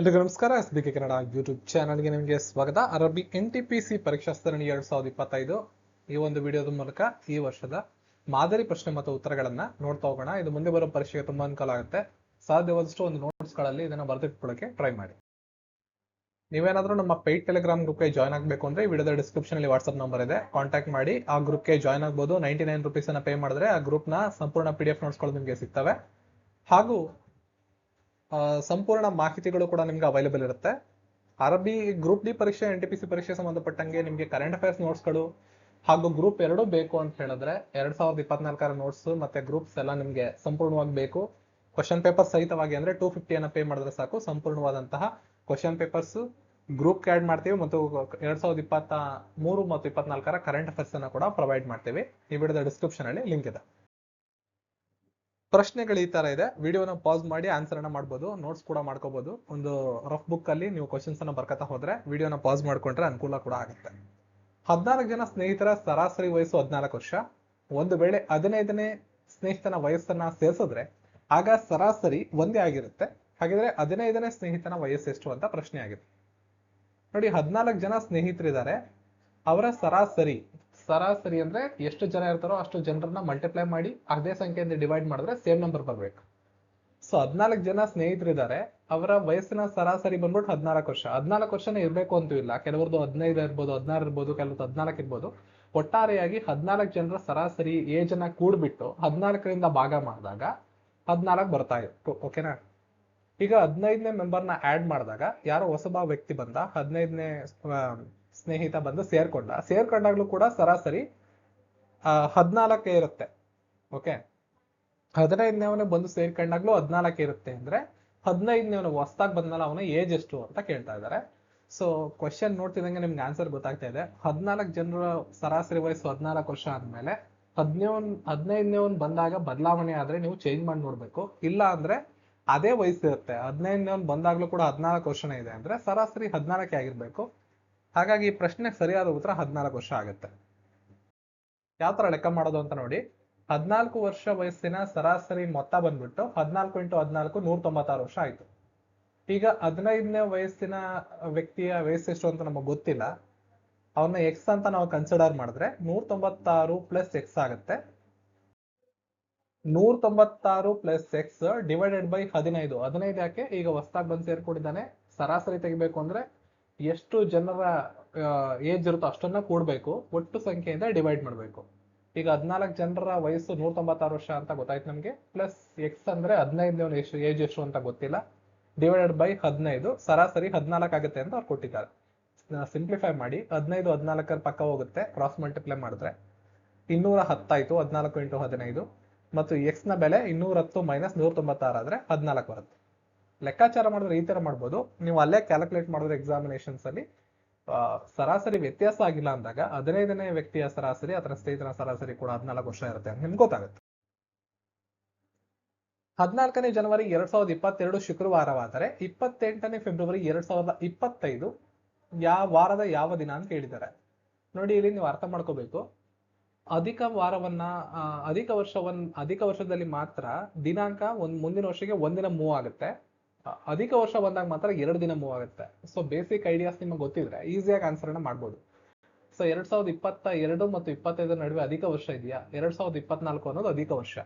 ಎಲ್ರಿಗೂ ನಮಸ್ಕಾರ, S B K Kannada YouTube ಚಾನಲ್ಗೆ ನಿಮಗೆ ಸ್ವಾಗತ. ಅರಬ್ಬಿ ಎನ್ ಟಿ ಪಿ ಸಿ ಪರೀಕ್ಷಾ ಸರಣಿ ಎರಡ್ ಸಾವಿರದ ಇಪ್ಪತ್ತೈದು ಈ ಒಂದು ವಿಡಿಯೋದ ಮೂಲಕ ಈ ವರ್ಷದ ಮಾದರಿ ಪ್ರಶ್ನೆ ಮತ್ತು ಉತ್ತರಗಳನ್ನ ನೋಡ್ತಾ ಹೋಗೋಣ. ಇದು ಮುಂದೆ ಬರೋ ಪರೀಕ್ಷೆಗೆ ತುಂಬಾ ಅನುಕೂಲ ಆಗುತ್ತೆ. ಸಾಧ್ಯವಾದಷ್ಟು ಒಂದು ನೋಟ್ಸ್ಗಳಲ್ಲಿ ಇದನ್ನ ಬರೆದಿಟ್ಕೊಳ್ಳೋಕೆ ಟ್ರೈ ಮಾಡಿ. ನೀವೇನಾದ್ರೂ ನಮ್ಮ ಪೇಯ್ಡ್ ಟೆಲಿಗ್ರಾಮ್ ಗ್ರೂಪ್ಗೆ ಜಾಯ್ನ್ ಆಗಬೇಕು ಅಂದ್ರೆ ಈ ವಿಡಿಯೋದ ಡಿಸ್ಕ್ರಿಪ್ಷನ್ ಅಲ್ಲಿ ವಾಟ್ಸ್ಆಪ್ ನಂಬರ್ ಇದೆ. ಕಾಂಟ್ಯಾಕ್ಟ್ ಮಾಡಿ. ಆ ಗ್ರೂಪ್ಗೆ ಜಾಯ್ನ್ ಆಗ್ಬೋದು. ನೈಂಟಿ ನೈನ್ ರುಪೀಸ್ ಅನ್ನ ಪೇ ಮಾಡಿದ್ರೆ ಆ ಗ್ರೂಪ್ನ ಸಂಪೂರ್ಣ ಪಿ ಡಿ ಎಫ್ ನಿಮಗೆ ಸಿಗ್ತವೆ. ಹಾಗೂ ಸಂಪೂರ್ಣ ಮಾಹಿತಿಗಳು ಕೂಡ ನಿಮ್ಗೆ ಅವೈಲೇಬಲ್ ಇರುತ್ತೆ. ಅರಬಿ ಗ್ರೂಪ್ ಡಿ ಪರೀಕ್ಷೆ ಎನ್ ಟಿ ಪಿ ಸಿ ಪರೀಕ್ಷೆ ಸಂಬಂಧಪಟ್ಟಂಗೆ ನಿಮಗೆ ಕರೆಂಟ್ ಅಫೇರ್ಸ್ ನೋಟ್ಸ್ಗಳು ಹಾಗೂ ಗ್ರೂಪ್ ಎರಡು ಬೇಕು ಅಂತ ಹೇಳಿದ್ರೆ ಎರಡ್ ಸಾವಿರದ ಇಪ್ಪತ್ನಾಲ್ಕರ ನೋಟ್ಸ್ ಮತ್ತೆ ಗ್ರೂಪ್ಸ್ ಎಲ್ಲ ನಿಮ್ಗೆ ಸಂಪೂರ್ಣವಾಗಿ ಬೇಕು. ಕ್ವಶನ್ ಪೇಪರ್ ಸಹಿತವಾಗಿ ಅಂದ್ರೆ ಟೂ ಫಿಫ್ಟಿಯನ್ನ ಪೇ ಮಾಡಿದ್ರೆ ಸಾಕು. ಸಂಪೂರ್ಣವಾದಂತಹ ಕ್ವಶನ್ ಪೇಪರ್ಸ್ ಗ್ರೂಪ್ ಆಡ್ ಮಾಡ್ತೀವಿ ಮತ್ತು ಎರಡ್ ಸಾವಿರದ ಇಪ್ಪತ್ತ ಮೂರು ಮತ್ತು ಇಪ್ಪತ್ನಾಲ್ಕರ ಕರೆಂಟ್ ಅಫೇರ್ಸ್ ಅನ್ನ ಕೂಡ ಪ್ರೊವೈಡ್ ಮಾಡ್ತೀವಿ. ಈ ವಿಡಿಯೋದ ಡಿಸ್ಕ್ರಿಪ್ಷನ್ ಅಲ್ಲಿ ಲಿಂಕ್ ಇದೆ. ಪ್ರಶ್ನೆಗಳು ಈ ತರ ಇದೆ. ವಿಡಿಯೋನ ಪಾಸ್ ಮಾಡಿ ಆನ್ಸರ್ ಅನ್ನ ಮಾಡ್ಬೋದು. ನೋಟ್ಸ್ ಕೂಡ ಮಾಡ್ಕೋಬಹುದು ಒಂದು ರಫ್ ಬುಕ್ ಅಲ್ಲಿ ನೀವು ಕ್ವಶನ್ಸ್ ಅನ್ನ ಬರ್ಕತಾ ಹೋದ್ರೆ ವಿಡಿಯೋನ ಪಾಸ್ ಮಾಡ್ಕೊಂಡ್ರೆ ಅನುಕೂಲ ಕೂಡ ಆಗುತ್ತೆ. ಹದಿನಾಲ್ಕು ಜನ ಸ್ನೇಹಿತರ ಸರಾಸರಿ ವಯಸ್ಸು ಹದಿನಾಲ್ಕು ವರ್ಷ. ಒಂದು ವೇಳೆ ಹದಿನೈದನೇ ಸ್ನೇಹಿತನ ವಯಸ್ಸನ್ನ ಸೇರಿಸಿದ್ರೆ ಆಗ ಸರಾಸರಿ ಒಂದೇ ಆಗಿರುತ್ತೆ. ಹಾಗಿದ್ರೆ ಹದಿನೈದನೇ ಸ್ನೇಹಿತನ ವಯಸ್ಸು ಎಷ್ಟು ಅಂತ ಪ್ರಶ್ನೆ ಆಗಿದೆ. ನೋಡಿ, ಹದಿನಾಲ್ಕು ಜನ ಸ್ನೇಹಿತರಿದ್ದಾರೆ. ಅವರ ಸರಾಸರಿ ಸರಾಸರಿ ಅಂದ್ರೆ ಎಷ್ಟು ಜನ ಇರ್ತಾರೋ ಅಷ್ಟು ಜನರನ್ನ ಮಲ್ಟಿಪ್ಲೈ ಮಾಡಿ ಅದೇ ಸಂಖ್ಯೆಯಿಂದ ಡಿವೈಡ್ ಮಾಡಿದ್ರೆ ಸೇಮ್ ನಂಬರ್ ಬರ್ಬೇಕು. ಸೊ ಹದಿನಾಲ್ಕು ಜನ ಸ್ನೇಹಿತರಿದ್ದಾರೆ. ಅವರ ವಯಸ್ಸಿನ ಸರಾಸರಿ ಬಂದ್ಬಿಟ್ಟು ಹದಿನಾಲ್ಕು ವರ್ಷ. ಹದಿನಾಲ್ಕು ವರ್ಷನೇ ಇರಬೇಕು ಅಂತೂ ಇಲ್ಲ. ಕೆಲವ್ರದ್ದು ಹದಿನೈದು ಇರ್ಬೋದು, ಹದಿನಾರು ಇರ್ಬೋದು ಕೆಲವರು ಹದಿನಾಲ್ಕು ಇರ್ಬೋದು. ಒಟ್ಟಾರೆಯಾಗಿ ಹದಿನಾಲ್ಕು ಜನರ ಸರಾಸರಿ ಏಜ್ ಅನ್ನ ಕೂಡ್ಬಿಟ್ಟು ಹದಿನಾಲ್ಕರಿಂದ ಭಾಗ ಮಾಡಿದಾಗ ಹದಿನಾಲ್ಕು ಬರ್ತಾ ಇತ್ತು. ಓಕೆನಾ ಈಗ ಹದಿನೈದನೇ ಮೆಂಬರ್ನ ಆ್ಯಡ್ ಮಾಡಿದಾಗ ಯಾರೋ ಹೊಸಬ ವ್ಯಕ್ತಿ ಬಂದ. ಹದಿನೈದನೇ ಸ್ನೇಹಿತ ಬಂದು ಸೇರ್ಕೊಂಡ. ಸೇರ್ಕೊಂಡಾಗ್ಲೂ ಕೂಡ ಸರಾಸರಿ ಹದಿನಾಲ್ಕೇ ಇರುತ್ತೆ. ಓಕೆ ಹದಿನೈದನೇವನೇ ಬಂದು ಸೇರ್ಕೊಂಡಾಗ್ಲೂ ಹದಿನಾಲ್ಕು ಇರುತ್ತೆ ಅಂದ್ರೆ ಹದಿನೈದನೇವನು ಹೊಸ್ದಾಗ್ ಬಂದ್ಮೇಲೆ ಅವನ ಏಜ್ ಎಷ್ಟು ಅಂತ ಕೇಳ್ತಾ ಇದ್ದಾರೆ. ಸೊ ಕ್ವಶನ್ ನೋಡ್ತಿದಂಗೆ ನಿಮ್ಗೆ ಆನ್ಸರ್ ಗೊತ್ತಾಗ್ತಾ ಇದೆ. ಹದಿನಾಲ್ಕು ಜನರ ಸರಾಸರಿ ವಯಸ್ಸು ಹದಿನಾಲ್ಕು ವರ್ಷ ಆದ್ಮೇಲೆ ಹದಿನೇವನ್, ಹದಿನೈದನೇವನ್ ಬಂದಾಗ ಬದಲಾವಣೆ ಆದ್ರೆ ನೀವು ಚೇಂಜ್ ಮಾಡಿ ನೋಡ್ಬೇಕು. ಇಲ್ಲ ಅಂದ್ರೆ ಅದೇ ವಯಸ್ಸು ಇರುತ್ತೆ. ಹದಿನೈದನೇವನ್ ಬಂದಾಗ್ಲೂ ಕೂಡ ಹದಿನಾಲ್ಕು ವರ್ಷನೇ ಇದೆ ಅಂದ್ರೆ ಸರಾಸರಿ ಹದಿನಾಲ್ಕೇ ಆಗಿರ್ಬೇಕು. ಹಾಗಾಗಿ ಈ ಪ್ರಶ್ನೆ ಸರಿಯಾದ ಉತ್ತರ ಹದಿನಾಲ್ಕು ವರ್ಷ ಆಗುತ್ತೆ. ಯಾವ ತರ ಲೆಕ್ಕ ಮಾಡೋದು ಅಂತ ನೋಡಿ. ಹದಿನಾಲ್ಕು ವರ್ಷ ವಯಸ್ಸಿನ ಸರಾಸರಿ ಮೊತ್ತ ಬಂದ್ಬಿಟ್ಟು ಹದಿನಾಲ್ಕು ಇಂಟು ಹದಿನಾಲ್ಕು ನೂರ ತೊಂಬತ್ತಾರು ವರ್ಷ ಆಯ್ತು. ಈಗ ಹದಿನೈದನೇ ವಯಸ್ಸಿನ ವ್ಯಕ್ತಿಯ ವಯಸ್ಸು ಎಷ್ಟು ಅಂತ ನಮಗೆ ಗೊತ್ತಿಲ್ಲ. ಅವನ್ನ ಎಕ್ಸ್ ಅಂತ ನಾವು ಕನ್ಸಿಡರ್ ಮಾಡಿದ್ರೆ ನೂರ ತೊಂಬತ್ತಾರು ಪ್ಲಸ್ ಎಕ್ಸ್ ಆಗುತ್ತೆ. ನೂರ ತೊಂಬತ್ತಾರು ಪ್ಲಸ್ ಎಕ್ಸ್ ಡಿವೈಡೆಡ್ ಬೈ ಹದಿನೈದು. ಹದಿನೈದು ಯಾಕೆ? ಈಗ ಹೊಸ್ದಾಗಿ ಬಂದು ಸೇರ್ಕೊಂಡಿದ್ದಾನೆ. ಸರಾಸರಿ ತೆಗಿಬೇಕು ಅಂದ್ರೆ ಎಷ್ಟು ಜನರ ಏಜ್ ಇರುತ್ತೋ ಅಷ್ಟನ್ನ ಕೂಡಬೇಕು. ಒಟ್ಟು ಸಂಖ್ಯೆಯಿಂದ ಡಿವೈಡ್ ಮಾಡಬೇಕು. ಈಗ ಹದಿನಾಲ್ಕು ಜನರ ವಯಸ್ಸು ನೂರ ತೊಂಬತ್ತಾರು ವರ್ಷ ಅಂತ ಗೊತ್ತಾಯ್ತು ನಮಗೆ. ಪ್ಲಸ್ ಎಕ್ಸ್ ಅಂದ್ರೆ ಹದಿನೈದು ಎಷ್ಟು ಏಜ್ ಎಷ್ಟು ಅಂತ ಗೊತ್ತಿಲ್ಲ. ಡಿವೈಡೆಡ್ ಬೈ ಹದಿನೈದು. ಸರಾಸರಿ ಹದಿನಾಲ್ಕು ಆಗುತ್ತೆ ಅಂತ ಅವ್ರು ಕೊಟ್ಟಿದ್ದಾರೆ. ಸಿಂಪ್ಲಿಫೈ ಮಾಡಿ. ಹದಿನೈದು, ಹದಿನಾಲ್ಕರ ಪಕ್ಕ ಹೋಗುತ್ತೆ. ಕ್ರಾಸ್ ಮಲ್ಟಿಪ್ಲೈ ಮಾಡಿದ್ರೆ. ಇನ್ನೂರ ಹತ್ತಾಯ್ತು. ಹದಿನಾಲ್ಕು ಇಂಟು ಹದಿನೈದು. ಮತ್ತು ಎಕ್ಸ್ನ ಬೆಲೆ ಇನ್ನೂರ ಹತ್ತು ಮೈನಸ್ ನೂರ ತೊಂಬತ್ತಾರು ಆದ್ರೆ ಹದಿನಾಲ್ಕು ಬರುತ್ತೆ. ಲೆಕ್ಕಾಚಾರ ಮಾಡಿದ್ರೆ ಈ ತರ ಮಾಡ್ಬೋದು. ನೀವು ಅಲ್ಲೇ ಕ್ಯಾಲ್ಕುಲೇಟ್ ಮಾಡಿದ್ರೆ ಎಕ್ಸಾಮಿನೇಷನ್ಸ್ ಅಲ್ಲಿ ಸರಾಸರಿ ವ್ಯತ್ಯಾಸ ಆಗಿಲ್ಲ ಅಂದಾಗ ಹದಿನೈದನೇ ವ್ಯಕ್ತಿಯ ಸರಾಸರಿ ಅದರ ಸ್ನೇಹಿತನ ಸರಾಸರಿ ಕೂಡ ಹದಿನಾಲ್ಕು ವರ್ಷ ಇರುತ್ತೆ ಅಂತ ನಿಮ್ಗೆ ಗೊತ್ತಾಗುತ್ತೆ. ಹದಿನಾಲ್ಕನೇ ಜನವರಿ ಎರಡ್ ಸಾವಿರದ ಇಪ್ಪತ್ತೆರಡು ಶುಕ್ರವಾರವಾದರೆ ಇಪ್ಪತ್ತೆಂಟನೇ ಫೆಬ್ರವರಿ ಎರಡ್ ಸಾವಿರದ ಇಪ್ಪತ್ತೈದು ಯಾವ ವಾರದ ಯಾವ ದಿನ ಅಂತ ಹೇಳಿದ್ದಾರೆ. ನೋಡಿ ಇಲ್ಲಿ ನೀವು ಅರ್ಥ ಮಾಡ್ಕೋಬೇಕು. ಅಧಿಕ ವಾರವನ್ನ ಅಧಿಕ ವರ್ಷವನ್ನ ಅಧಿಕ ವರ್ಷದಲ್ಲಿ ಮಾತ್ರ ದಿನಾಂಕ ಒಂದ್, ಮುಂದಿನ ವರ್ಷಕ್ಕೆ ಒಂದಿನ ಮೂವ್ ಆಗುತ್ತೆ. ಅಧಿಕ ವರ್ಷ ಬಂದಾಗ ಮಾತ್ರ ಎರಡು ದಿನ ಮೂವ್ ಆಗುತ್ತೆ. ಸೊ ಬೇಸಿಕ್ ಐಡಿಯಾಸ್ ನಿಮಗೆ ಗೊತ್ತಿದ್ರೆ ಈಸಿಯಾಗಿ ಆನ್ಸರ್ ಅನ್ನ ಮಾಡ್ಬೋದು. ಸೊ ಎರಡ್ ಸಾವಿರದ ಇಪ್ಪತ್ತ ಎರಡು ಮತ್ತು ಇಪ್ಪತ್ತೈದರ ನಡುವೆ ಅಧಿಕ ವರ್ಷ ಇದೆಯಾ? ಎರಡ್ ಸಾವಿರದ ಇಪ್ಪತ್ನಾಲ್ಕು ಅನ್ನೋದು ಅಧಿಕ ವರ್ಷ.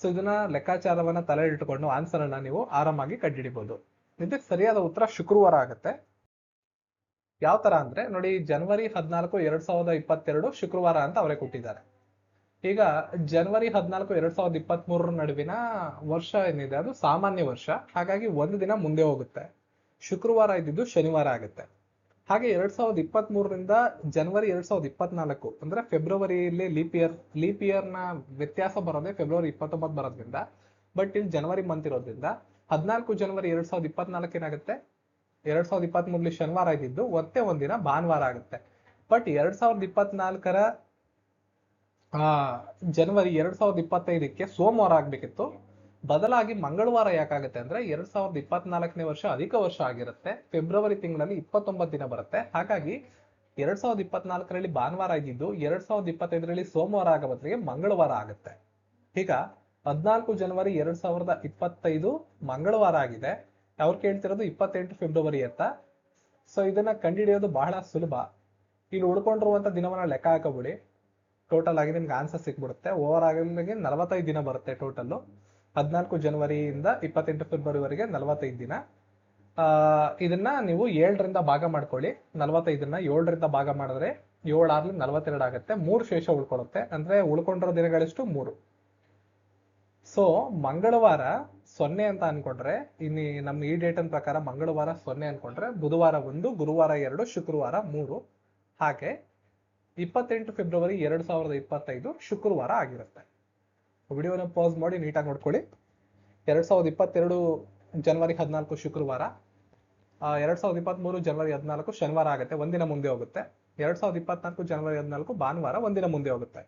ಸೊ ಇದನ್ನ ಲೆಕ್ಕಾಚಾರವನ್ನ ತಲೆ ಇಟ್ಕೊಂಡು ಆನ್ಸರ್ ಅನ್ನ ನೀವು ಆರಾಮಾಗಿ ಕಂಡುಹಿಡಿಬಹುದು ಇದಕ್ಕೆ ಸರಿಯಾದ ಉತ್ತರ ಶುಕ್ರವಾರ ಆಗುತ್ತೆ. ಯಾವ ತರ ಅಂದ್ರೆ ನೋಡಿ ಜನವರಿ ಹದಿನಾಲ್ಕು, ಎರಡ್ ಸಾವಿರದ ಇಪ್ಪತ್ತೆರಡು ಶುಕ್ರವಾರ ಅಂತ ಅವರೇ ಕೊಟ್ಟಿದ್ದಾರೆ. ಈಗ ಜನವರಿ ಹದಿನಾಲ್ಕು, ಎರಡ್ ಸಾವಿರದ ಇಪ್ಪತ್ತ್ ಮೂರರ ನಡುವಿನ ವರ್ಷ ಏನಿದೆ, ಅದು ಸಾಮಾನ್ಯ ವರ್ಷ. ಹಾಗಾಗಿ ಒಂದು ದಿನ ಮುಂದೆ ಹೋಗುತ್ತೆ. ಶುಕ್ರವಾರ ಇದ್ದಿದ್ದು ಶನಿವಾರ ಆಗುತ್ತೆ. ಹಾಗೆ ಎರಡ್ ಸಾವಿರದ ಇಪ್ಪತ್ತ್ ಮೂರರಿಂದ ಜನವರಿ ಎರಡ್ ಸಾವಿರದ ಇಪ್ಪತ್ನಾಲ್ಕು, ಅಂದ್ರೆ ಫೆಬ್ರವರಿಯಲ್ಲಿ ಲೀಪ್ ಇಯರ್ ಲೀಪ್ ಇಯರ್ನ ವ್ಯತ್ಯಾಸ ಬರೋದೇ ಫೆಬ್ರವರಿ ಇಪ್ಪತ್ತೊಂಬತ್ತು ಬರೋದ್ರಿಂದ. ಬಟ್ ಇಲ್ಲಿ ಜನವರಿ ಮಂತ್ ಇರೋದ್ರಿಂದ ಹದಿನಾಲ್ಕು ಜನವರಿ ಎರಡ್ ಸಾವಿರದ ಇಪ್ಪತ್ನಾಲ್ಕು ಏನಾಗುತ್ತೆ? ಎರಡ್ ಸಾವಿರದ ಇಪ್ಪತ್ತ್ ಮೂರಲ್ಲಿ ಶನಿವಾರ ಇದ್ದಿದ್ದು, ಮತ್ತೆ ಒಂದಿನ ಭಾನುವಾರ ಆಗುತ್ತೆ. ಬಟ್ ಎರಡ್ ಸಾವಿರದ ಇಪ್ಪತ್ನಾಲ್ಕರ ಜನವರಿ ಎರಡ್ ಸಾವಿರದ ಇಪ್ಪತ್ತೈದಕ್ಕೆ ಸೋಮವಾರ ಆಗ್ಬೇಕಿತ್ತು. ಬದಲಾಗಿ ಮಂಗಳವಾರ ಯಾಕಾಗುತ್ತೆ ಅಂದ್ರೆ ಎರಡ್ ಸಾವಿರದ ಇಪ್ಪತ್ನಾಲ್ಕನೇ ವರ್ಷ ಅಧಿಕ ವರ್ಷ ಆಗಿರುತ್ತೆ. ಫೆಬ್ರವರಿ ತಿಂಗಳಲ್ಲಿ ಇಪ್ಪತ್ತೊಂಬತ್ತು ದಿನ ಬರುತ್ತೆ. ಹಾಗಾಗಿ ಎರಡ್ ಸಾವಿರದ ಇಪ್ಪತ್ನಾಲ್ಕರಲ್ಲಿ ಭಾನುವಾರ ಆಗಿದ್ದು, ಎರಡ್ ಸಾವಿರದ ಇಪ್ಪತ್ತೈದರಲ್ಲಿ ಸೋಮವಾರ ಆಗ ಬದಲಿಗೆ ಮಂಗಳವಾರ ಆಗುತ್ತೆ. ಈಗ ಹದಿನಾಲ್ಕು ಜನವರಿ ಎರಡ್ ಸಾವಿರದ ಇಪ್ಪತ್ತೈದು ಮಂಗಳವಾರ ಆಗಿದೆ. ಅವ್ರು ಕೇಳ್ತಿರೋದು ಇಪ್ಪತ್ತೆಂಟು ಫೆಬ್ರವರಿ ಅಂತ. ಸೊ ಇದನ್ನ ಕಂಡುಹಿಡಿಯೋದು ಬಹಳ ಸುಲಭ. ಇಲ್ಲಿ ಉಳ್ಕೊಂಡಿರುವಂತ ದಿನವನ್ನ ಲೆಕ್ಕ ಹಾಕಬಿಡಿ. ಟೋಟಲ್ ಆಗಿ ನಿಮ್ಗೆ ಆನ್ಸರ್ ಸಿಕ್ಬಿಡುತ್ತೆ ಓವರ್ ಆಗಿ ನಲವತ್ತೈದು ದಿನ ಬರುತ್ತೆ ಟೋಟಲ್ ಹದಿನಾಲ್ಕು ಜನವರಿಯಿಂದ ಇಪ್ಪತ್ತೆಂಟು ಫೆಬ್ರವರಿವರೆಗೆ ನಲವತ್ತೈದು ದಿನ. ಇದನ್ನ ನೀವು ಏಳರಿಂದ ಭಾಗ ಮಾಡ್ಕೊಳ್ಳಿ. ನಲವತ್ತೈದನ್ನ ಏಳರಿಂದ ಭಾಗ ಮಾಡಿದ್ರೆ ಏಳು ಆರ್ಲಿ ನಲವತ್ತೆರಡು ಆಗುತ್ತೆ. ಮೂರು ಶೇಷ ಉಳ್ಕೊಳ್ಳುತ್ತೆ. ಅಂದ್ರೆ ಉಳ್ಕೊಂಡಿರೋ ದಿನಗಳಿಷ್ಟು ಮೂರು. ಸೊ ಮಂಗಳವಾರ ಸೊನ್ನೆ ಅಂತ ಅನ್ಕೊಂಡ್ರೆ, ಇನ್ನಿ ನಮ್ಮ ಈ ಡೇಟನ್ ಪ್ರಕಾರ ಮಂಗಳವಾರ ಸೊನ್ನೆ ಅನ್ಕೊಂಡ್ರೆ, ಬುಧವಾರ ಒಂದು, ಗುರುವಾರ ಎರಡು, ಶುಕ್ರವಾರ ಮೂರು. ಹಾಗೆ ಇಪ್ಪತ್ತೆಂಟು ಫೆಬ್ರವರಿ ಎರಡ್ ಸಾವಿರದ ಇಪ್ಪತ್ತೈದು ಶುಕ್ರವಾರ ಆಗಿರುತ್ತೆ. ವಿಡಿಯೋನ ಪಾಸ್ ಮಾಡಿ ನೀಟಾಗಿ ನೋಡ್ಕೊಳ್ಳಿ. ಎರಡ್ ಸಾವಿರದ ಇಪ್ಪತ್ತೆರಡು ಜನವರಿ ಹದಿನಾಲ್ಕು ಶುಕ್ರವಾರ. ಎರಡ್ ಸಾವಿರದ ಇಪ್ಪತ್ಮೂರು ಜನವರಿ ಹದಿನಾಲ್ಕು ಶನಿವಾರ ಆಗುತ್ತೆ ಒಂದಿನ ಮುಂದೆ ಹೋಗುತ್ತೆ. ಎರಡ್ ಸಾವಿರದ ಇಪ್ಪತ್ನಾಲ್ಕು ಜನವರಿ ಹದಿನಾಲ್ಕು ಭಾನುವಾರ ಒಂದಿನ ಮುಂದೆ ಹೋಗುತ್ತೆ.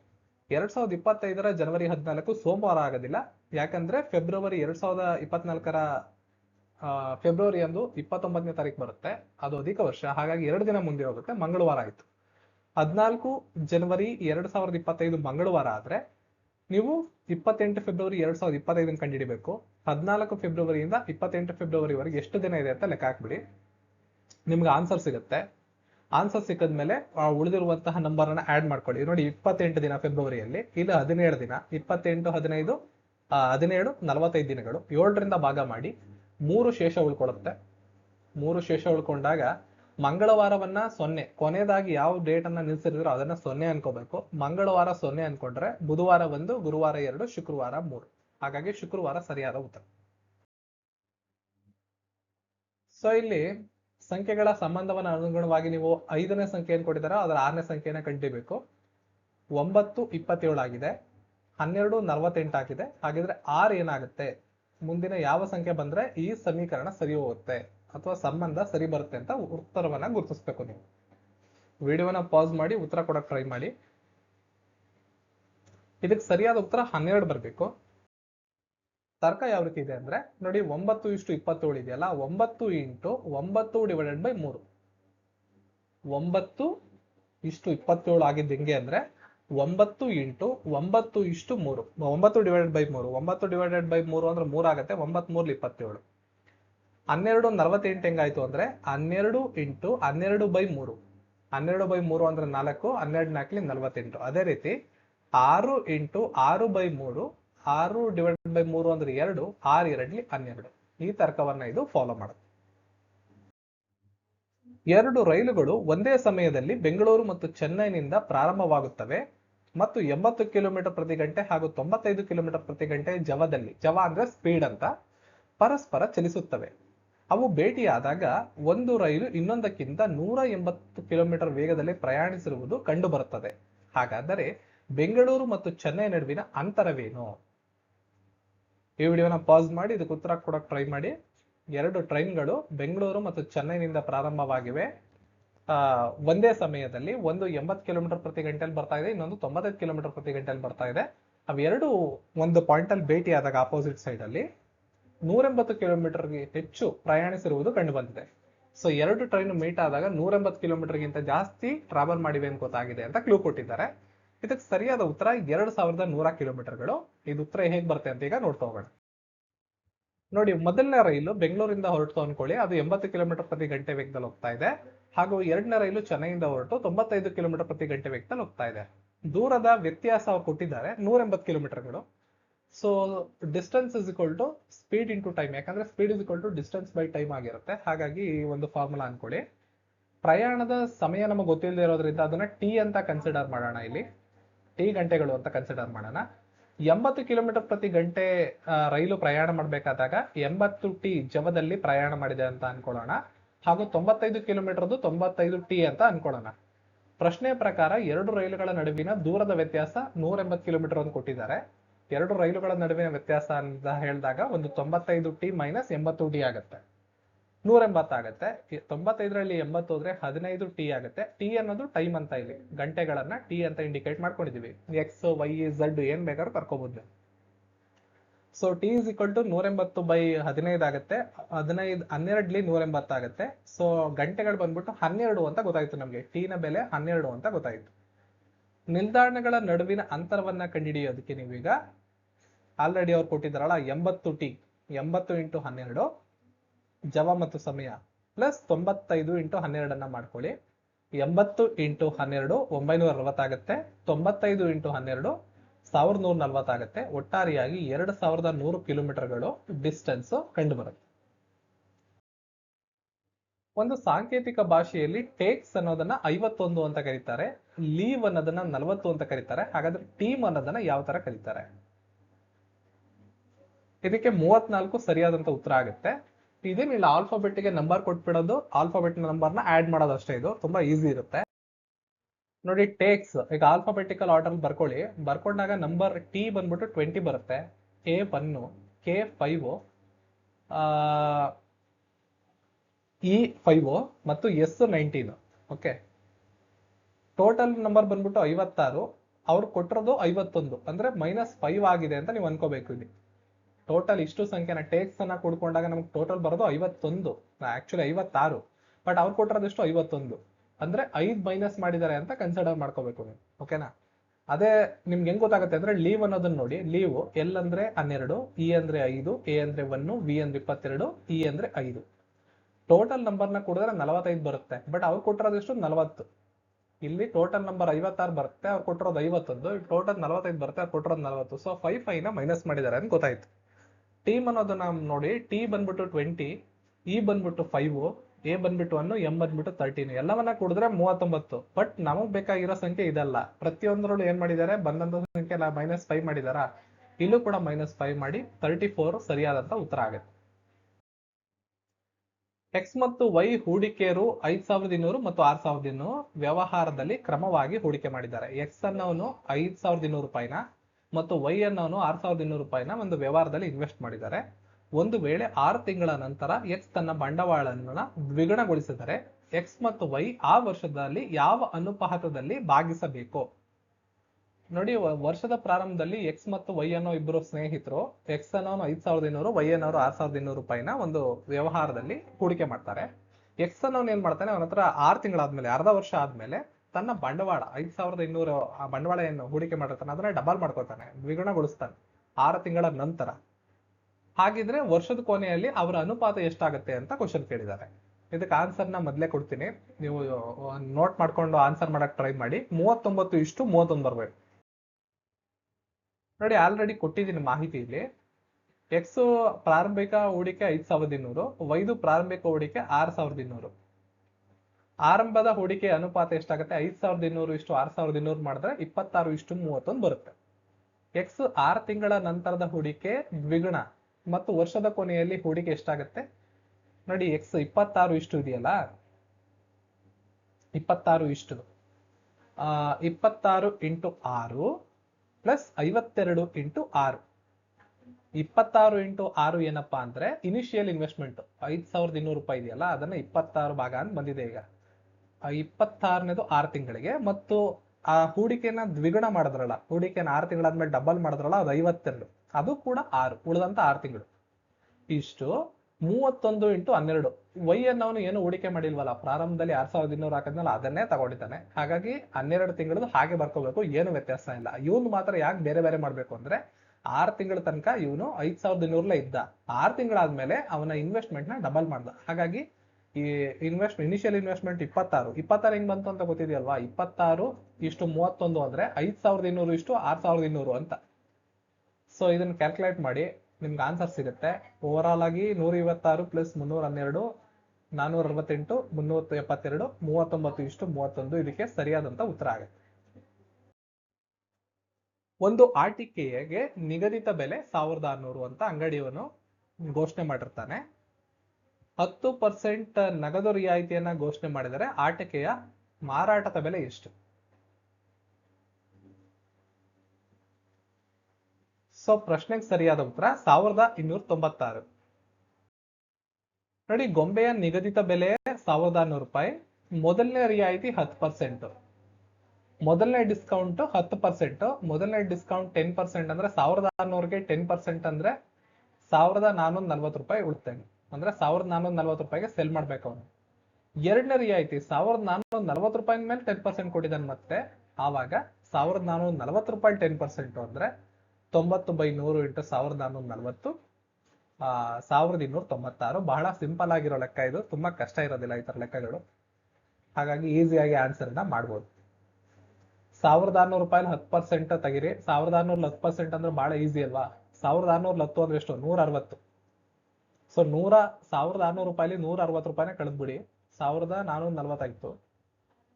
ಎರಡ್ ಸಾವಿರದ ಇಪ್ಪತ್ತೈದರ ಜನವರಿ ಹದಿನಾಲ್ಕು ಸೋಮವಾರ ಆಗೋದಿಲ್ಲ. ಯಾಕಂದ್ರೆ ಫೆಬ್ರವರಿ ಎರಡ್ ಸಾವಿರದ ಇಪ್ಪತ್ನಾಲ್ಕರ ಫೆಬ್ರವರಿ ಅಂದು ಇಪ್ಪತ್ತೊಂಬತ್ತನೇ ತಾರೀಕು ಬರುತ್ತೆ. ಅದು ಅಧಿಕ ವರ್ಷ, ಹಾಗಾಗಿ ಎರಡು ದಿನ ಮುಂದೆ ಹೋಗುತ್ತೆ, ಮಂಗಳವಾರ ಆಯ್ತು. ಹದಿನಾಲ್ಕು ಜನವರಿ ಎರಡ್ ಸಾವಿರದ ಇಪ್ಪತ್ತೈದು ಮಂಗಳವಾರ ಆದ್ರೆ ನೀವು ಇಪ್ಪತ್ತೆಂಟು ಫೆಬ್ರವರಿ ಎರಡ್ ಸಾವಿರದ ಇಪ್ಪತ್ತೈದನ್ನು ಕಂಡುಹಿಡಿಬೇಕು. ಹದಿನಾಲ್ಕು ಫೆಬ್ರವರಿಯಿಂದ ಇಪ್ಪತ್ತೆಂಟು ಫೆಬ್ರವರಿವರೆಗೆ ಎಷ್ಟು ದಿನ ಇದೆ ಅಂತ ಲೆಕ್ಕ ಹಾಕ್ಬಿಡಿ. ನಿಮ್ಗೆ ಆನ್ಸರ್ ಸಿಗುತ್ತೆ. ಆನ್ಸರ್ ಸಿಕ್ಕಿದ್ಮೇಲೆ ಉಳಿದಿರುವಂತಹ ನಂಬರ್ ಅನ್ನ ಆಡ್ ಮಾಡ್ಕೊಳ್ಳಿ. ನೋಡಿ, ಇಪ್ಪತ್ತೆಂಟು ದಿನ ಫೆಬ್ರವರಿಯಲ್ಲಿ, ಇಲ್ಲಿ ಹದಿನೇಳು ದಿನ, ಇಪ್ಪತ್ತೆಂಟು, ಹದಿನೈದು ಹದಿನೇಳು, ನಲವತ್ತೈದು ದಿನಗಳು. ಏಳರಿಂದ ಭಾಗ ಮಾಡಿ, ಮೂರು ಶೇಷ ಉಳ್ಕೊಳ್ಳುತ್ತೆ. ಮೂರು ಶೇಷ ಉಳ್ಕೊಂಡಾಗ ಮಂಗಳವಾರವನ್ನ ಸೊನ್ನೆ. ಕೊನೆಯದಾಗಿ ಯಾವ ಡೇಟ್ ಅನ್ನ ನಿಲ್ಸಿರಿದ್ರೋ ಅದನ್ನ ಸೊನ್ನೆ ಅನ್ಕೋಬೇಕು. ಮಂಗಳವಾರ ಸೊನ್ನೆ ಅನ್ಕೊಂಡ್ರೆ ಬುಧವಾರ ಒಂದು, ಗುರುವಾರ ಎರಡು, ಶುಕ್ರವಾರ ಮೂರು. ಹಾಗಾಗಿ ಶುಕ್ರವಾರ ಸರಿಯಾದ ಉತ್ತರ. ಸೊ ಇಲ್ಲಿ ಸಂಖ್ಯೆಗಳ ಸಂಬಂಧವನ್ನ ಅನುಗುಣವಾಗಿ ನೀವು ಐದನೇ ಸಂಖ್ಯೆಯನ್ನು ಕೊಟ್ಟಿದ್ದಾರೆ, ಅದರ ಆರನೇ ಸಂಖ್ಯೆನ ಕಂಡಿಬೇಕು. ಒಂಬತ್ತು ಇಪ್ಪತ್ತೇಳು ಆಗಿದೆ. ಹನ್ನೆರಡು ನಲವತ್ತೆಂಟು ಆಗಿದೆ. ಹಾಗಿದ್ರೆ ಆರ್ ಏನಾಗುತ್ತೆ? ಮುಂದಿನ ಯಾವ ಸಂಖ್ಯೆ ಬಂದ್ರೆ ಈ ಸಮೀಕರಣ ಸರಿ ಹೋಗುತ್ತೆ ಅಥವಾ ಸಂಬಂಧ ಸರಿ ಬರುತ್ತೆ ಅಂತ ಉತ್ತರವನ್ನ ಗುರುತಿಸ್ಬೇಕು ನೀವು. ವಿಡಿಯೋನ ಪಾಸ್ ಮಾಡಿ, ಉತ್ತರ ಕೊಡಕ್ ಟ್ರೈ ಮಾಡಿ. ಇದಕ್ಕೆ ಸರಿಯಾದ ಉತ್ತರ ಹನ್ನೆರಡು ಬರಬೇಕು. ತರ್ಕ ಯಾವ ರೀತಿ ಇದೆ ಅಂದ್ರೆ, ನೋಡಿ ಒಂಬತ್ತು ಇಷ್ಟು ಇಪ್ಪತ್ತೇಳು ಇದೆಯಲ್ಲ, ಒಂಬತ್ತು ಇಂಟು ಒಂಬತ್ತು ಡಿವೈಡೆಡ್ ಬೈ ಮೂರು. ಒಂಬತ್ತು ಇಷ್ಟು ಇಪ್ಪತ್ತೇಳು ಆಗಿದ್ದು ಹೆಂಗೆ ಅಂದ್ರೆ, ಒಂಬತ್ತು ಇಂಟು ಒಂಬತ್ತು ಇಷ್ಟು ಮೂರು. ಒಂಬತ್ತು ಡಿವೈಡೆಡ್ ಬೈ ಮೂರು. ಒಂಬತ್ತು ಡಿವೈಡೆಡ್ ಬೈ ಮೂರು ಅಂದ್ರೆ ಮೂರು ಆಗುತ್ತೆ ಒಂಬತ್ ಮೂರ್ಲಿ ಇಪ್ಪತ್ತೇಳು. ಹನ್ನೆರಡು ನಲವತ್ತೆಂಟು ಹೆಂಗಾಯ್ತು ಅಂದ್ರೆ ಹನ್ನೆರಡು ಇಂಟು ಹನ್ನೆರಡು ಬೈ ಮೂರು. ಹನ್ನೆರಡು ಬೈ ಮೂರು ಅಂದ್ರೆ ನಾಲ್ಕು, ಹನ್ನೆರಡು ನಾಲ್ಕಲಿ ನಲವತ್ತೆಂಟು. ಅದೇ ರೀತಿ ಆರು ಇಂಟು ಆರು ಬೈ ಮೂರು, ಆರು ಡಿವೈಡೆಡ್ ಬೈ ಮೂರು ಅಂದ್ರೆ ಎರಡು, ಆರು ಎರಡ್ಲಿ ಹನ್ನೆರಡು. ಈ ತರ್ಕವನ್ನ ಇದು ಫಾಲೋ ಮಾಡುತ್ತೆ. ಎರಡು ರೈಲುಗಳು ಒಂದೇ ಸಮಯದಲ್ಲಿ ಬೆಂಗಳೂರು ಮತ್ತು ಚೆನ್ನೈನಿಂದ ಪ್ರಾರಂಭವಾಗುತ್ತವೆ ಮತ್ತು ಎಂಬತ್ತು ಕಿಲೋಮೀಟರ್ ಪ್ರತಿ ಗಂಟೆ ಹಾಗೂ ತೊಂಬತ್ತೈದು ಕಿಲೋಮೀಟರ್ ಪ್ರತಿ ಗಂಟೆ ಜವದಲ್ಲಿ, ಜವ ಅಂದ್ರೆ ಸ್ಪೀಡ್ ಅಂತ ಪರಸ್ಪರ ಚಲಿಸುತ್ತವೆ. ಅವು ಭೇಟಿಯಾದಾಗ ಒಂದು ರೈಲು ಇನ್ನೊಂದಕ್ಕಿಂತ ನೂರ ಎಂಬತ್ತು ಕಿಲೋಮೀಟರ್ ವೇಗದಲ್ಲಿ ಪ್ರಯಾಣಿಸಿರುವುದು ಕಂಡುಬರುತ್ತದೆ. ಹಾಗಾದರೆ ಬೆಂಗಳೂರು ಮತ್ತು ಚೆನ್ನೈ ನಡುವಿನ ಅಂತರವೇನು? ಈ ವಿಡಿಯೋನ ಪಾಸ್ ಮಾಡಿ, ಇದಕ್ಕೆ ಉತ್ತರ ಕೊಡೋಕೆ ಟ್ರೈ ಮಾಡಿ. ಎರಡು ಟ್ರೈನ್ಗಳು ಬೆಂಗಳೂರು ಮತ್ತು ಚೆನ್ನೈನಿಂದ ಪ್ರಾರಂಭವಾಗಿವೆ. ಒಂದೇ ಸಮಯದಲ್ಲಿ ಒಂದು ಎಂಬತ್ತು ಕಿಲೋಮೀಟರ್ ಪ್ರತಿ ಗಂಟೆಯಲ್ಲಿ ಬರ್ತಾ ಇದೆ, ಇನ್ನೊಂದು ತೊಂಬತ್ತೈದು ಕಿಲೋಮೀಟರ್ ಪ್ರತಿ ಗಂಟೆಯಲ್ಲಿ ಬರ್ತಾ ಇದೆ. ಅವೆರಡು ಒಂದು ಪಾಯಿಂಟ್ ಅಲ್ಲಿ ಭೇಟಿ ಆದಾಗ ಆಪೋಸಿಟ್ ಸೈಡ್ ನೂರೆಂಬತ್ತು ಕಿಲೋಮೀಟರ್ಗೆ ಹೆಚ್ಚು ಪ್ರಯಾಣಿಸಿರುವುದು ಕಂಡು ಬಂದಿದೆ ಸೊ ಎರಡು ಟ್ರೈನ್ ಮೀಟ್ ಆದಾಗ ನೂರೆಂಬತ್ತು ಕಿಲೋಮೀಟರ್ಗಿಂತ ಜಾಸ್ತಿ ಟ್ರಾವೆಲ್ ಮಾಡಿವೆ ಅಂತ ಗೊತ್ತಾಗಿದೆ ಅಂತ ಕ್ಲೂ ಕೊಟ್ಟಿದ್ದಾರೆ. ಇದಕ್ಕೆ ಸರಿಯಾದ ಉತ್ತರ ಎರಡು ಸಾವಿರದ ನೂರ ಕಿಲೋಮೀಟರ್ಗಳು. ಇದು ಉತ್ತರ ಹೇಗೆ ಬರುತ್ತೆ ಅಂತ ಈಗ ನೋಡ್ತಾ ಹೋಗೋಣ. ನೋಡಿ, ಮೊದಲನೇ ರೈಲು ಬೆಂಗಳೂರಿಂದ ಹೊರಟು ಅನ್ಕೊಳ್ಳಿ ಅದು ಎಂಬತ್ತು ಕಿಲೋಮೀಟರ್ ಪ್ರತಿ ಗಂಟೆ ವೇಗದಲ್ಲಿ ಹೋಗ್ತಾ ಇದೆ. ಹಾಗೂ ಎರಡನೇ ರೈಲು ಚೆನ್ನೈಯಿಂದ ಹೊರಟು ತೊಂಬತ್ತೈದು ಕಿಲೋಮೀಟರ್ ಪ್ರತಿ ಗಂಟೆ ವೇಗದಲ್ಲಿ ಹೋಗ್ತಾ ಇದೆ. ದೂರದ ವ್ಯತ್ಯಾಸ ಕೊಟ್ಟಿದ್ದಾರೆ ನೂರ ಎಂಬತ್ತು ಕಿಲೋಮೀಟರ್ಗಳು. So distance is equal to speed into time ಯಾಕಂದ್ರೆ speed is equal to distance by time ಆಗಿರುತ್ತೆ. ಹಾಗಾಗಿ ಈ ಒಂದು ಫಾರ್ಮುಲಾ ಅನ್ಕೊಳ್ಳಿ. ಪ್ರಯಾಣದ ಸಮಯ ನಮಗೆ ಗೊತ್ತಿಲ್ಲದೆ ಇರೋದ್ರಿಂದ ಅದನ್ನ ಟಿ ಅಂತ ಕನ್ಸಿಡರ್ ಮಾಡೋಣ ಇಲ್ಲಿ. ಟಿ ಗಂಟೆಗಳು ಅಂತ ಕನ್ಸಿಡರ್ ಮಾಡೋಣ. ಎಂಬತ್ತು ಕಿಲೋಮೀಟರ್ ಪ್ರತಿ ಗಂಟೆ ರೈಲು ಪ್ರಯಾಣ ಮಾಡಬೇಕಾದಾಗ ಎಂಬತ್ತು ಟಿ ಜವದಲ್ಲಿ ಪ್ರಯಾಣ ಮಾಡಿದೆ ಅಂತ ಅನ್ಕೊಳ್ಳೋಣ. ಹಾಗೂ ತೊಂಬತ್ತೈದು ಕಿಲೋಮೀಟರ್ದು ತೊಂಬತ್ತೈದು ಟಿ ಅಂತ ಅನ್ಕೊಳ್ಳೋಣ. ಪ್ರಶ್ನೆ ಪ್ರಕಾರ ಎರಡು ರೈಲುಗಳ ನಡುವಿನ ದೂರದ ವ್ಯತ್ಯಾಸ ನೂರ ಎಂಬತ್ತು ಕಿಲೋಮೀಟರ್ ಅಂತ ಕೊಟ್ಟಿದ್ದಾರೆ. ಎರಡು ರೈಲುಗಳ ನಡುವಿನ ವ್ಯತ್ಯಾಸ ಅಂತ ಹೇಳಿದಾಗ ಒಂದು ತೊಂಬತ್ತೈದು ಟಿ ಮೈನಸ್ ಎಂಬತ್ತು ಟಿ ಆಗುತ್ತೆ. ನೂರ ಎಂಬತ್ತಾಗತ್ತೆ ತೊಂಬತ್ತೈದರಲ್ಲಿ ಎಂಬತ್ತು ಹೋದ್ರೆ ಹದಿನೈದು ಟಿ ಆಗುತ್ತೆ. ಟಿ ಅನ್ನೋದು ಟೈಮ್ ಅಂತ ಇಲ್ಲಿ. ಗಂಟೆಗಳನ್ನ ಟಿ ಅಂತ ಇಂಡಿಕೇಟ್ ಮಾಡ್ಕೊಂಡಿದೀವಿ ಎಕ್ಸ್ ವೈ ಝಡ್ ಏನ್ ಬೇಕಾದ್ರೂ ಕರ್ಕೋಬಹುದು so T is equal to ನೂರ ಎಂಬತ್ತು ಬೈ ಹದಿನೈದು ಆಗುತ್ತೆ. ಹದಿನೈದು ಹನ್ನೆರಡ್ಲಿ ನೂರ ಎಂಬತ್ತಾಗತ್ತೆ ಸೊ ಗಂಟೆಗಳು ಬಂದ್ಬಿಟ್ಟು ಹನ್ನೆರಡು ಅಂತ ಗೊತ್ತಾಯ್ತು ನಮಗೆ. ಟಿ ನ ಬೆಲೆ ಹನ್ನೆರಡು ಅಂತ ಗೊತ್ತಾಯ್ತು. ನಿಲ್ದಾಣಗಳ ನಡುವಿನ ಅಂತರವನ್ನ ಕಂಡುಹಿಡಿಯೋದಕ್ಕೆ ನೀವೀಗ ಆಲ್ರೆಡಿ ಅವ್ರು ಕೊಟ್ಟಿದ್ದಾರಲ್ಲ, ಎಂಬತ್ತು ಟಿ, ಎಂಬತ್ತು ಇಂಟು ಹನ್ನೆರಡು, ಜವ ಮತ್ತು ಸಮಯ, ಪ್ಲಸ್ ತೊಂಬತ್ತೈದು ಇಂಟು ಹನ್ನೆರಡನ್ನ ಮಾಡ್ಕೊಳ್ಳಿ. ಎಂಬತ್ತು ಇಂಟು ಹನ್ನೆರಡು, ಒಂಬೈನೂರ ಅರವತ್ತಾಗತ್ತೆ. ತೊಂಬತ್ತೈದು ಇಂಟು ಹನ್ನೆರಡು ಸಾವಿರದ ನೂರ ನಲ್ವತ್ತಾಗತ್ತೆ. ಒಟ್ಟಾರೆಯಾಗಿ ಎರಡು ಸಾವಿರದ ನೂರು ಕಿಲೋಮೀಟರ್ಗಳು ಡಿಸ್ಟೆನ್ಸ್ ಕಂಡು ಬರುತ್ತೆ ಒಂದು ಸಾಂಕೇತಿಕ ಭಾಷೆಯಲ್ಲಿ ಟೇಕ್ಸ್ ಅನ್ನೋದನ್ನ ಐವತ್ತೊಂದು ಅಂತ ಕರೀತಾರೆ ಲೀವ್ ಅನ್ನೋದನ್ನ ನಲವತ್ತು ಅಂತ ಕರೀತಾರೆ. ಹಾಗಾದ್ರೆ ಟೀಮ್ ಅನ್ನೋದನ್ನ ಯಾವ ತರ ಕರೀತಾರೆ? ಇದಕ್ಕೆ ಮೂವತ್ನಾಲ್ಕು ಸರಿಯಾದಂತ ಉತ್ತರ ಆಗುತ್ತೆ. ಇದೇನಿಲ್ಲ ಆಲ್ಫಾಬೆಟ್ಗೆ ನಂಬರ್ ಕೊಟ್ಬಿಡೋದು ಆಲ್ಫಾಬೆಟ್ ನಂಬರ್ನ ಆಡ್ ಮಾಡೋದು ಅಷ್ಟೇ ಇದು. ತುಂಬಾ ಈಸಿ ಇರುತ್ತೆ. ನೋಡಿ ಟೇಕ್ಸ್ ಈಗ ಆಲ್ಫಾಬೆಟಿಕಲ್ ಆರ್ಡರ್ ಬರ್ಕೊಳ್ಳಿ. ಬರ್ಕೊಂಡಾಗ ನಂಬರ್ ಟಿ ಬಂದ್ಬಿಟ್ಟು ಟ್ವೆಂಟಿ ಬರುತ್ತೆ. K one K five E five ಮತ್ತು S nineteen okay total number ಬಂದ್ಬಿಟ್ಟು ಐವತ್ತಾರು. ಅವ್ರು ಕೊಟ್ಟಿರೋದು ಐವತ್ತೊಂದು. ಅಂದ್ರೆ ಮೈನಸ್ ಫೈವ್ ಆಗಿದೆ ಅಂತ ನೀವು ಅನ್ಕೋಬೇಕು ಇಲ್ಲಿ. ಟೋಟಲ್ ಇಷ್ಟು ಸಂಖ್ಯೆನ ಟೇಕ್ಸ್ ಅನ್ನ ಕೂಡ್ಕೊಂಡಾಗ ನಮ್ಗೆ ಟೋಟಲ್ ಬರೋದು ಐವತ್ತೊಂದು. ಆಕ್ಚುಲಿ ಐವತ್ತಾರು. ಬಟ್ ಅವ್ರು ಕೊಟ್ಟಿರೋದಿಷ್ಟು ಐವತ್ತೊಂದು. ಅಂದ್ರೆ ಐದ್ ಮೈನಸ್ ಮಾಡಿದ್ದಾರೆ ಅಂತ ಕನ್ಸಿಡರ್ ಮಾಡ್ಕೋಬೇಕು ನೀವು. ಓಕೆನಾ ಅದೇ ನಿಮ್ಗೆ ಹೆಂಗ್ ಗೊತ್ತಾಗುತ್ತೆ ಅಂದ್ರೆ ಲೀವ್ ಅನ್ನೋದನ್ನ ನೋಡಿ. ಲೀವ್ ಎಲ್ ಅಂದ್ರೆ ಹನ್ನೆರಡು ಇ ಅಂದ್ರೆ ಐದು ಎ ಅಂದ್ರೆ ಒನ್ನು ವಿ ಅಂದ್ರೆ ಇಪ್ಪತ್ತೆರಡು ಇ ಅಂದ್ರೆ ಐದು. ಟೋಟಲ್ ನಂಬರ್ನ ಕೊಡಿದ್ರೆ ನಲವತ್ತೈದು ಬರುತ್ತೆ. ಬಟ್ ಅವ್ರು ಕೊಟ್ಟಿರೋದೆಷ್ಟು ನಲವತ್ತು. ಇಲ್ಲಿ ಟೋಟಲ್ ನಂಬರ್ ಐವತ್ತಾರು ಬರುತ್ತೆ. ಅವ್ರು ಕೊಟ್ಟಿರೋದು ಐವತ್ತೊಂದು. ಟೋಟಲ್ ನಲವತ್ತೈದು ಬರುತ್ತೆ. ಅವ್ರು ಕೊಟ್ಟಿರೋದು ನಲವತ್ತು. ಸೊ ಫೈವ್ ಫೈವ್ನ ಮೈನಸ್ ಮಾಡಿದ್ದಾರೆ ಅಂತ ಗೊತ್ತಾಯ್ತು. ಟೀಮ್ ಅನ್ನೋದನ್ನ ನೋಡಿ ಟಿ ಬಂದ್ಬಿಟ್ಟು ಟ್ವೆಂಟಿ ಇ ಬಂದ್ಬಿಟ್ಟು ಫೈವ್ ಎ ಬಂದ್ಬಿಟ್ಟು ಒನ್ ಎಂ ಬಂದ್ಬಿಟ್ಟು ತರ್ಟೀನ್ ಎಲ್ಲವನ್ನ ಕುಡಿದ್ರೆ ಮೂವತ್ತೊಂಬತ್ತು. ಬಟ್ ನಮಗ್ ಬೇಕಾಗಿರೋ ಸಂಖ್ಯೆ ಇದಲ್ಲ. ಪ್ರತಿಯೊಂದರಲ್ಲೂ ಏನ್ ಮಾಡಿದ್ದಾರೆ? ಬಂದಂತ ಸಂಖ್ಯೆ ಮೈನಸ್ ಫೈವ್ ಮಾಡಿದಾರ? ಇಲ್ಲೂ ಕೂಡ ಮೈನಸ್ ಫೈವ್ ಮಾಡಿ ತರ್ಟಿ ಫೋರ್ ಸರಿಯಾದಂತ ಉತ್ತರ ಆಗುತ್ತೆ. ಎಕ್ಸ್ ಮತ್ತು ವೈ ಹೂಡಿಕೆಯರು ಐದ್ ಸಾವಿರದ ಇನ್ನೂರು ಮತ್ತು ಆರ್ ಸಾವಿರದ ಇನ್ನೂರು ವ್ಯವಹಾರದಲ್ಲಿ ಕ್ರಮವಾಗಿ ಹೂಡಿಕೆ ಮಾಡಿದ್ದಾರೆ. ಎಕ್ಸ್ ಅನ್ನೋನು ಐದ್ ಸಾವಿರದ ಇನ್ನೂರು ರೂಪಾಯಿನ? ಮತ್ತು ವೈ ಅನ್ನೋನು ಆರ್ ಸಾವಿರದ ಇನ್ನೂರು ರೂಪಾಯಿನ ಒಂದು ವ್ಯವಹಾರದಲ್ಲಿ ಇನ್ವೆಸ್ಟ್ ಮಾಡಿದ್ದಾರೆ. ಒಂದು ವೇಳೆ ಆರು ತಿಂಗಳ ನಂತರ ಎಕ್ಸ್ ತನ್ನ ಬಂಡವಾಳನ ದ್ವಿಗುಣಗೊಳಿಸಿದರೆ ಎಕ್ಸ್ ಮತ್ತು ವೈ ಆ ವರ್ಷದಲ್ಲಿ ಯಾವ ಅನುಪಾತದಲ್ಲಿ ಭಾಗಿಸಬೇಕು? ನೋಡಿ ವರ್ಷದ ಪ್ರಾರಂಭದಲ್ಲಿ ಎಕ್ಸ್ ಮತ್ತು ವೈ ಅನ್ನೋ ಇಬ್ಬರು ಸ್ನೇಹಿತರು ಎಕ್ಸ್ ಅನ್ನೋನು ಐದ್ ಸಾವಿರದ ಇನ್ನೂರು ವೈ ಅನ್ನೋರು ಆರ್ ಸಾವಿರದ ಇನ್ನೂರು ರೂಪಾಯಿನ ಒಂದು ವ್ಯವಹಾರದಲ್ಲಿ ಹೂಡಿಕೆ ಮಾಡ್ತಾರೆ. ಎಕ್ಸ್ ಅನ್ನೋನು ಏನ್ ಮಾಡ್ತಾನೆ ಅವನ ಹತ್ರ ಆರು ತಿಂಗಳಾದ್ಮೇಲೆ, ಅರ್ಧ ವರ್ಷ ಆದ್ಮೇಲೆ ತನ್ನ ಬಂಡವಾಳ, ಐದ್ ಸಾವಿರದ ಇನ್ನೂರು ಆ ಬಂಡವಾಳ ಏನು ಹೂಡಿಕೆ ಮಾಡಿರ್ತಾನೆ, ಅದನ್ನ ಡಬಲ್ ಮಾಡ್ಕೋತಾನೆ ದ್ವಿಗುಣಗೊಳಿಸ್ತಾನೆ ಆರು ತಿಂಗಳ ನಂತರ. ಹಾಗಿದ್ರೆ ವರ್ಷದ ಕೊನೆಯಲ್ಲಿ ಅವರ ಅನುಪಾತ ಎಷ್ಟಾಗುತ್ತೆ ಅಂತ ಕ್ವಶನ್ ಕೇಳಿದ್ದಾರೆ. ಇದಕ್ಕೆ ಆನ್ಸರ್ನ ಮೊದ್ಲೇ ಕೊಡ್ತೀನಿ. ನೀವು ನೋಟ್ ಮಾಡ್ಕೊಂಡು ಆನ್ಸರ್ ಮಾಡಕ್ ಟ್ರೈ ಮಾಡಿ. ಮೂವತ್ತೊಂಬತ್ತು ಇಷ್ಟು ಮೂವತ್ತೊಂದು ಬರ್ಬೇಕು ನೋಡಿ ಆಲ್ರೆಡಿ ಕೊಟ್ಟಿದ್ದೀನಿ ಮಾಹಿತಿ ಇಲ್ಲಿ. ಎಕ್ಸ್ ಪ್ರಾರಂಭಿಕ ಹೂಡಿಕೆ ಐದು ಸಾವಿರದ ಇನ್ನೂರು ವೈದು ಪ್ರಾರಂಭಿಕ ಹೂಡಿಕೆ ಆರ್ ಸಾವಿರದ ಇನ್ನೂರು. ಆರಂಭದ ಹೂಡಿಕೆ ಅನುಪಾತ ಎಷ್ಟಾಗುತ್ತೆ? ಐದ್ ಸಾವಿರದ ಇನ್ನೂರು ಇಷ್ಟು, ಆರ್ ಸಾವಿರದ ಇನ್ನೂರು ಮಾಡಿದ್ರೆ ಇಪ್ಪತ್ತಾರು ಇಷ್ಟು ಮೂವತ್ತೊಂದು ಬರುತ್ತೆ. ಎಕ್ಸ್ ಆರ್ ತಿಂಗಳ ನಂತರದ ಹೂಡಿಕೆ ದ್ವಿಗುಣ ಮತ್ತು ವರ್ಷದ ಕೊನೆಯಲ್ಲಿ ಹೂಡಿಕೆ ಎಷ್ಟಾಗುತ್ತೆ? ನೋಡಿ ಎಕ್ಸ್ ಇಪ್ಪತ್ತಾರು ಇಷ್ಟು ಇದೆಯಲ್ಲ? ಇಪ್ಪತ್ತಾರು ಇಷ್ಟು. ಆ, ಇಪ್ಪತ್ತಾರು ಇಂಟು ಆರು ಪ್ಲಸ್ ಐವತ್ತೆರಡು ಇಂಟು ಆರು. ಇಪ್ಪತ್ತಾರು ಇಂಟು ಆರು ಏನಪ್ಪಾ ಅಂದ್ರೆ ಇನಿಷಿಯಲ್ ಇನ್ವೆಸ್ಟ್ಮೆಂಟ್ ಐದ್ ಸಾವಿರದ ಇನ್ನೂರು ರೂಪಾಯಿ ಇದೆಯಲ್ಲ, ಅದನ್ನ ಇಪ್ಪತ್ತಾರು ಭಾಗ ಅಂತ ಬಂದಿದೆ ಈಗ. ಇಪ್ಪತ್ತಾರನೇದು ಆರು ತಿಂಗಳಿಗೆ ಮತ್ತು ಆ ಹೂಡಿಕೆನ ದ್ವಿಗುಣ ಮಾಡಿದ್ರಲ್ಲ, ಹೂಡಿಕೆನ ಆರು ತಿಂಗಳಾದ್ಮೇಲೆ ಡಬಲ್ ಮಾಡಿದ್ರಲ್ಲ, ಅದು ಐವತ್ತೆರಡು. ಅದು ಕೂಡ ಆರು, ಉಳಿದಂತ ಆರು ತಿಂಗಳು. ಇಷ್ಟು ಮೂವತ್ತೊಂದು ಇಂಟು ಹನ್ನೆರಡು. ವೈ ಅನ್ನೋನು ಏನು ಹೂಡಿಕೆ ಮಾಡಿಲ್ವಲ್ಲ, ಪ್ರಾರಂಭದಲ್ಲಿ ಆರ್ ಸಾವಿರದ ಇನ್ನೂರು ಹಾಕಿದ್ಮೇಲೆ ಅದನ್ನೇ ತಗೊಂಡಿದ್ದಾನೆ. ಹಾಗಾಗಿ ಹನ್ನೆರಡು ತಿಂಗಳದು ಹಾಗೆ ಬರ್ಕೋಬೇಕು, ಏನು ವ್ಯತ್ಯಾಸ ಇಲ್ಲ. ಇವನು ಮಾತ್ರ ಯಾಕೆ ಬೇರೆ ಬೇರೆ ಮಾಡ್ಬೇಕು ಅಂದ್ರೆ, ಆರು ತಿಂಗಳ ತನಕ ಇವನು ಐದ್ ಸಾವಿರದ ಇನ್ನೂರಲ್ಲೇ ಇದ್ದ. ಆರು ತಿಂಗಳಾದ್ಮೇಲೆ ಅವನ ಇನ್ವೆಸ್ಟ್ಮೆಂಟ್ನ ಡಬಲ್ ಮಾಡ್ದ. ಹಾಗಾಗಿ ಈ ಇನ್ವೆಸ್ಟ್ಮೆಂಟ್ ಇನಿಷಿಯಲ್ ಇನ್ವೆಸ್ಟ್ಮೆಂಟ್ ಇಪ್ಪತ್ತಾರು. ಇಪ್ಪತ್ತಾರು ಹೆಂಗ್ ಬಂತು ಅಂತ ಗೊತ್ತಿದೆಯಲ್ವಾ ಇಪ್ಪತ್ತಾರು ಇಷ್ಟು ಮೂವತ್ತೊಂದು ಅಂದ್ರೆ ಐದ್ ಸಾವಿರದ ಇನ್ನೂರು ಇಷ್ಟು ಆರ್ ಸಾವಿರದ ಇನ್ನೂರು ಅಂತ. ಸೊ ಇದನ್ನ ಕ್ಯಾಲ್ಕುಲೇಟ್ ಮಾಡಿ ನಿಮ್ಗೆ ಆನ್ಸರ್ ಸಿಗುತ್ತೆ. ಓವರ್ ಆಲ್ ಆಗಿ ನೂರ ಇವತ್ತಾರು ಪ್ಲಸ್ ಮುನ್ನೂರ ಹನ್ನೆರಡು, ನಾನೂರ ಅರವತ್ತೆಂಟು ಮುನ್ನೂರ ಎಪ್ಪತ್ತೆರಡು, ಮೂವತ್ತೊಂಬತ್ತು ಇಷ್ಟು ಮೂವತ್ತೊಂದು ಇದಕ್ಕೆ ಸರಿಯಾದಂತ ಉತ್ತರ ಆಗುತ್ತೆ. ಒಂದು ಆಟಿಕೆಗೆ ನಿಗದಿತ ಬೆಲೆ ಸಾವಿರದ ಆರ್ನೂರು ಅಂತ ಅಂಗಡಿಯವನು ಘೋಷಣೆ ಮಾಡಿರ್ತಾನೆ. ಹತ್ತು ಪರ್ಸೆಂಟ್ ನಗದು ರಿಯಾಯಿತಿಯನ್ನ ಘೋಷಣೆ ಮಾಡಿದರೆ ಆಟಿಕೆಯ ಮಾರಾಟದ ಬೆಲೆ ಎಷ್ಟು? ಸೊ ಪ್ರಶ್ನೆಗೆ ಸರಿಯಾದ ಉತ್ತರ ಸಾವಿರದ ಇನ್ನೂರ ತೊಂಬತ್ತಾರು ನೋಡಿ, ಗೊಂಬೆಯ ನಿಗದಿತ ಬೆಲೆ ಸಾವಿರದ ಆರ್ನೂರು ರೂಪಾಯಿ, ಮೊದಲನೇ ರಿಯಾಯಿತಿ ಹತ್ತು ಪರ್ಸೆಂಟ್ ಮೊದಲನೇ ಡಿಸ್ಕೌಂಟ್ ಹತ್ತು ಪರ್ಸೆಂಟ್ ಮೊದಲನೇ ಡಿಸ್ಕೌಂಟ್ ಟೆನ್ ಪರ್ಸೆಂಟ್ ಅಂದ್ರೆ ಸಾವಿರದ ಆರ್ನೂರಿಗೆ ಟೆನ್ ಪರ್ಸೆಂಟ್ ಅಂದ್ರೆ ಸಾವಿರದ ನಾನೂರ ನಲ್ವತ್ತು ರೂಪಾಯಿ ಉಳಿತೇನೆ ಅಂದ್ರೆ ಸಾವಿರದ ನಾನೂರ ನಲ್ವತ್ತು ರೂಪಾಯಿಗೆ ಸೆಲ್ ಮಾಡ್ಬೇಕು ಅವನು. ಎರಡನೇ ರಿಯಾಯಿತಿ ಸಾವಿರದ ನಾನೂರ ನಲ್ವತ್ತು ರೂಪಾಯಿ ಮೇಲೆ ಟೆನ್ ಪರ್ಸೆಂಟ್ ಕೊಟ್ಟಿದ್ದಾನೆ ಮತ್ತೆ. ಆವಾಗ ಸಾವಿರದ ನಾನೂರ ನಲ್ವತ್ತು ರೂಪಾಯಿ ಟೆನ್ ಪರ್ಸೆಂಟ್ ಅಂದ್ರೆ ತೊಂಬತ್ತು ಬೈ ನೂರು ಇಂಟು ಸಾವಿರದ ನಾನೂರ ನಲ್ವತ್ತು ಸಾವಿರದ ಇನ್ನೂರ ತೊಂಬತ್ತಾರು. ಬಹಳ ಸಿಂಪಲ್ ಆಗಿರೋ ಲೆಕ್ಕ ಇದು. ತುಂಬಾ ಕಷ್ಟ ಇರೋದಿಲ್ಲ ಈ ತರ ಲೆಕ್ಕಗಳು. ಹಾಗಾಗಿ ಈಸಿಯಾಗಿ ಆನ್ಸರ್ನ ಮಾಡ್ಬೋದು. ಸಾವಿರದ ಆರ್ನೂರು ರೂಪಾಯಿ ಹತ್ತು ಪರ್ಸೆಂಟ್ ತೆಗಿರಿ. ಸಾವಿರದ ಆರ್ನೂರ ಹತ್ತು ಪರ್ಸೆಂಟ್ ಅಂದ್ರೆ ಬಹಳ ಈಸಿ ಅಲ್ವಾ? ಸಾವಿರದ ಆರ್ನೂರ ಹತ್ತು ಅಂದ್ರೆ ಎಷ್ಟು? ನೂರ ಅರವತ್ತು ಸೊ ನೂರ, ಸಾವಿರದ ಆರ್ನೂರು ರೂಪಾಯಿ ನೂರ ಅರವತ್ತು ರೂಪಾಯಿನ ಕಳೆದ್ಬಿಡಿ. ಸಾವಿರದ ನಾನೂರ ನಲ್ವತ್ತಾಯ್ತು.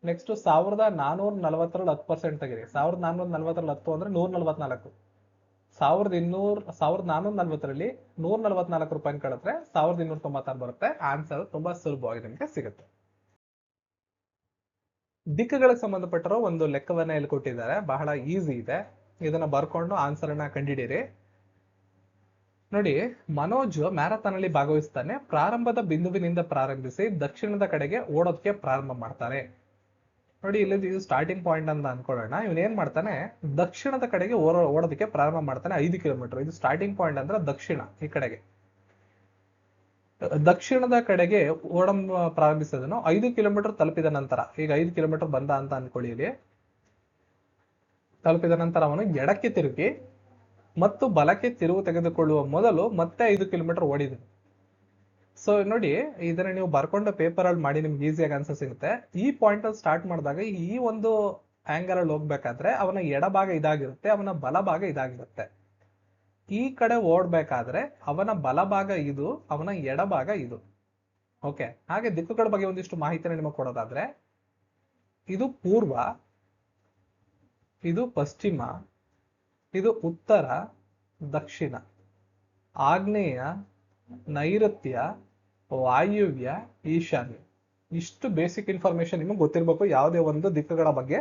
ನೆಕ್ಸ್ಟ್ ಸಾವಿರದ ನಾನೂರ ನಲ್ವತ್ತರಲ್ಲಿ ಹತ್ತು ಪರ್ಸೆಂಟ್ ತೆಗಿರಿ. ಸಾವಿರದ ನಾನೂರ ನಲ್ವತ್ತರಲ್ಲಿ ಹತ್ತು ಅಂದ್ರೆ ನೂರ ನಲ್ವತ್ನಾಲ್ಕು. ಸಾವಿರದ ಇನ್ನೂರ, ಸಾವಿರದ ನಾನೂರ ನಲ್ವತ್ತರಲ್ಲಿ ನೂರ ನಲ್ವತ್ನಾಲ್ಕು ರೂಪಾಯಿ ಕಳೆದ್ರೆ ಸಾವಿರದ ಇನ್ನೂರ ತೊಂಬತ್ತಾರು ಬರುತ್ತೆ. ಆನ್ಸರ್ ತುಂಬಾ ಸುಲಭವಾಗಿ ನಿಮಗೆ ಸಿಗುತ್ತೆ. ದಿಕ್ಕುಗಳಿಗೆ ಸಂಬಂಧಪಟ್ಟರೋ ಒಂದು ಲೆಕ್ಕವನ್ನ ಇಲ್ಲಿ ಕೊಟ್ಟಿದ್ದಾರೆ ಬಹಳ ಈಸಿ ಇದೆ. ಇದನ್ನ ಬರ್ಕೊಂಡು ಆನ್ಸರ್ ಅನ್ನ ಕಂಡಿಡೀರಿ ನೋಡಿ, ಮನೋಜ್ ಮ್ಯಾರಥಾನ್ ಅಲ್ಲಿ ಭಾಗವಹಿಸ್ತಾನೆ. ಪ್ರಾರಂಭದ ಬಿಂದುವಿನಿಂದ ಪ್ರಾರಂಭಿಸಿ ದಕ್ಷಿಣದ ಕಡೆಗೆ ಓಡೋದಕ್ಕೆ ಪ್ರಾರಂಭ ಮಾಡ್ತಾರೆ ನೋಡಿ, ಇಲ್ಲಿ ಇದು ಸ್ಟಾರ್ಟಿಂಗ್ ಪಾಯಿಂಟ್ ಅಂತ ಅನ್ಕೊಳ್ಳೋಣ. ಇವನ್ ಏನ್ ಮಾಡ್ತಾನೆ? ದಕ್ಷಿಣದ ಕಡೆಗೆ ಓಡೋ, ಓಡೋದಕ್ಕೆ ಪ್ರಾರಂಭ ಮಾಡ್ತಾನೆ. ಐದು ಕಿಲೋಮೀಟರ್ ಇದು ಸ್ಟಾರ್ಟಿಂಗ್ ಪಾಯಿಂಟ್ ಅಂದ್ರೆ ದಕ್ಷಿಣ ಈ ಕಡೆಗೆ. ದಕ್ಷಿಣದ ಕಡೆಗೆ ಓಡ, ಪ್ರಾರಂಭಿಸೋದನ್ನು ಐದು ಕಿಲೋಮೀಟರ್ ತಲುಪಿದ ನಂತರ, ಈಗ ಐದು ಕಿಲೋಮೀಟರ್ ಬಂದ ಅಂತ ಅನ್ಕೊಳ್ಳಿ ತಲುಪಿದ ನಂತರ ಅವನು ಎಡಕ್ಕೆ ತಿರುಗಿ ಮತ್ತು ಬಲಕ್ಕೆ ತಿರುವು ತೆಗೆದುಕೊಳ್ಳುವ ಮೊದಲು ಮತ್ತೆ ಐದು ಕಿಲೋಮೀಟರ್ ಓಡಿದೆ. ಸೊ ನೋಡಿ, ಇದನ್ನ ನೀವು ಬರ್ಕೊಂಡು ಪೇಪರ್ ಅಲ್ಲಿ ಮಾಡಿ ನಿಮ್ಗೆ ಈಸಿಯಾಗಿ ಆನ್ಸರ್ ಸಿಗುತ್ತೆ. ಈ ಪಾಯಿಂಟ್ ಅಲ್ಲಿ ಸ್ಟಾರ್ಟ್ ಮಾಡಿದಾಗ ಈ ಒಂದು ಆಂಗಲ್ ಅಲ್ಲಿ ಹೋಗ್ಬೇಕಾದ್ರೆ ಅವನ ಎಡಭಾಗ ಇದಾಗಿರುತ್ತೆ, ಅವನ ಬಲಭಾಗ ಇದಾಗಿರುತ್ತೆ. ಈ ಕಡೆ ಓಡ್ಬೇಕಾದ್ರೆ ಅವನ ಬಲಭಾಗ ಇದು, ಅವನ ಎಡಭಾಗ ಇದು. ಓಕೆ ಹಾಗೆ ದಿಕ್ಕುಗಳ ಬಗ್ಗೆ ಒಂದಿಷ್ಟು ಮಾಹಿತಿನ ನಿಮಗೆ ಕೊಡೋದಾದ್ರೆ, ಇದು ಪೂರ್ವ, ಇದು ಪಶ್ಚಿಮ ಇದು ಉತ್ತರ, ದಕ್ಷಿಣ. ಆಗ್ನೇಯ ನೈಋತ್ಯ, ವಾಯುವ್ಯ, ಈಶಾನ್ಯ. ಇಷ್ಟು ಬೇಸಿಕ್ ಇನ್ಫಾರ್ಮೇಶನ್ ನಿಮಗೆ ಗೊತ್ತಿರಬೇಕು ಯಾವುದೇ ಒಂದು ದಿಕ್ಕುಗಳ ಬಗ್ಗೆ